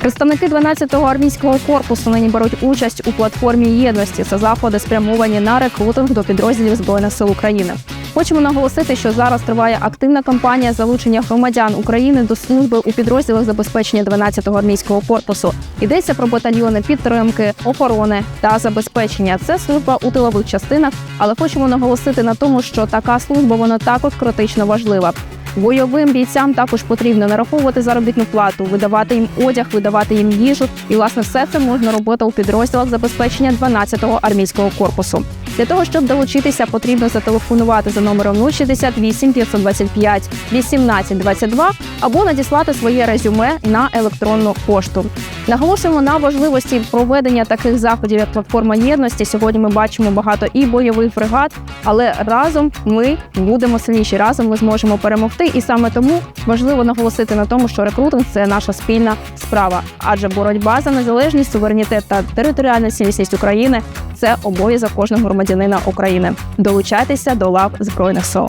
Представники 12-го армійського корпусу нині беруть участь у платформі єдності. Це заходи спрямовані на рекрутинг до підрозділів збройних сил України. Хочемо наголосити, що зараз триває активна кампанія залучення громадян України до служби у підрозділах забезпечення 12-го армійського корпусу. Йдеться про батальйони підтримки, охорони та забезпечення. Це служба у тилових частинах, але хочемо наголосити на тому, що така служба вона також критично важлива. Бойовим бійцям також потрібно нараховувати заробітну плату, видавати їм одяг, видавати їм їжу. І власне все це можна робити у підрозділах забезпечення 12-го армійського корпусу. Для того щоб долучитися, потрібно зателефонувати за номером 068 525 18 22 або надіслати своє резюме на електронну пошту. Наголошуємо на важливості проведення таких заходів, як платформа єдності. Сьогодні ми бачимо багато і бойових бригад, але разом ми будемо сильніші. Разом ми зможемо перемогти. І саме тому важливо наголосити на тому, що рекрутинг це наша спільна справа, адже боротьба за незалежність, суверенітет та територіальну цілісність України це обов'язок кожного громадянина України. Долучайтеся до лав збройних сил.